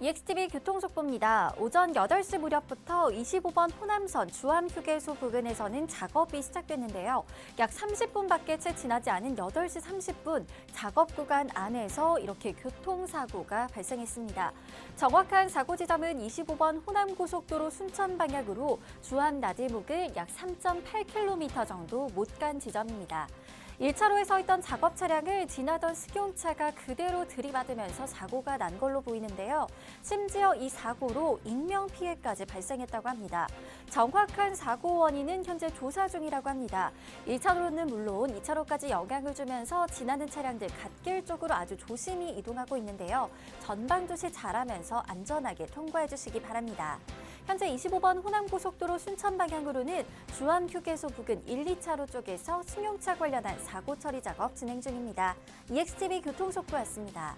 EXTV 교통속보입니다. 오전 8시 무렵부터 25번 호남선 주암휴게소 부근에서는 작업이 시작됐는데요. 약 30분밖에 채 지나지 않은 8시 30분 작업 구간 안에서 이렇게 교통사고가 발생했습니다. 정확한 사고 지점은 25번 호남고속도로 순천 방향으로 주암 나들목을 약 3.8km 정도 못 간 지점입니다. 1차로에 서 있던 작업 차량을 지나던 승용차가 그대로 들이받으면서 사고가 난 걸로 보이는데요. 심지어 이 사고로 인명 피해까지 발생했다고 합니다. 정확한 사고 원인은 현재 조사 중이라고 합니다. 1차로는 물론 2차로까지 영향을 주면서 지나는 차량들 갓길 쪽으로 아주 조심히 이동하고 있는데요. 전방 조시 잘하면서 안전하게 통과해 주시기 바랍니다. 현재 25번 호남고속도로 순천 방향으로는 주암 휴게소 부근 1, 2차로 쪽에서 승용차 관련한 사고 처리 작업 진행 중입니다. EXTV 교통속보였습니다.